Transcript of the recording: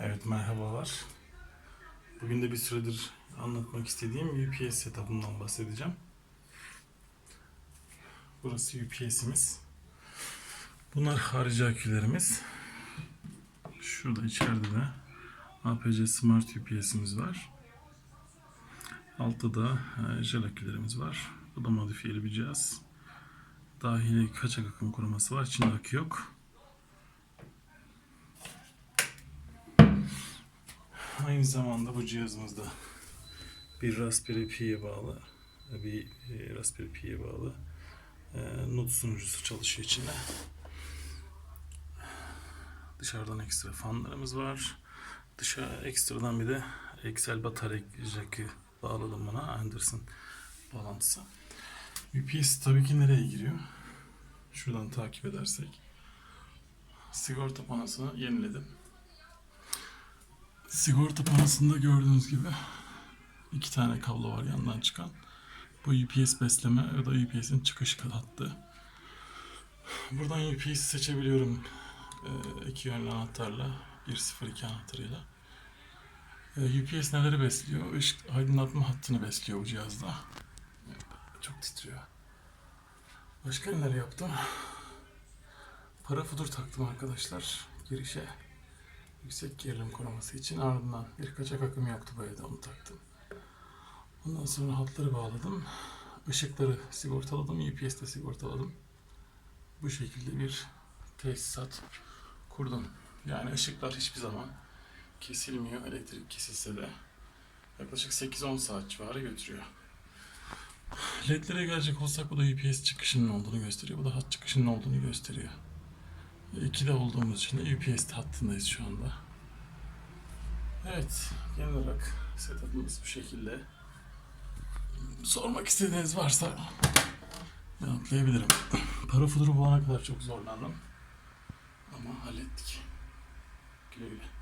Evet merhabalar. Bugün de bir süredir anlatmak istediğim UPS setup'ından bahsedeceğim. Burası UPS'imiz. Bunlar harici akülerimiz. Şurada içeride de APC Smart UPS'imiz var. Altta da e, jel akülerimiz var. Bu da modifiyeli bir cihaz. Dahili kaçak akım koruması var. İçinde akü yok. Aynı zamanda bu cihazımızda bir Raspberry Pi'ye bağlı bir e, Raspberry Pi'ye bağlı e, not sunucusu çalışıyor içinde. Dışarıdan ekstra fanlarımız var. Dışarı ekstradan bir de Excel batarya jack'ı bağladım buna. Anderson bağlantısı. UPS tabii ki nereye giriyor? Şuradan takip edersek. Sigorta panosunu yeniledim. Sigorta panosunda gördüğünüz gibi iki tane kablo var yandan çıkan. Bu UPS besleme ya da UPS'in çıkış hattı. Buradan UPS seçebiliyorum ee, iki yönlü anahtarla 102 anahtarıyla. Ee, UPS neleri besliyor? Işık aydınlatma hattını besliyor bu cihazda. Çok titriyor. Başka neler yaptım? Parafudur taktım arkadaşlar girişe. Yüksek gerilim koruması için ardından bir kaçak akım yoktu bu evde onu taktım. Ondan sonra hatları bağladım. Işıkları sigortaladım. UPS'te sigortaladım. Bu şekilde bir tesisat kurdum. Yani ışıklar hiçbir zaman kesilmiyor. Elektrik kesilse de yaklaşık 8-10 saat civarı götürüyor. LED'lere gelecek olsak bu da UPS çıkışının olduğunu gösteriyor. Bu da hat çıkışının olduğunu gösteriyor. İkide olduğumuz için de UPS hattındayız şu anda. Evet, genel olarak setup'ımız bu şekilde. Sormak istediğiniz varsa yanıtlayabilirim. Para fuduru bulana kadar çok zorlandım. Ama hallettik. Güle güle.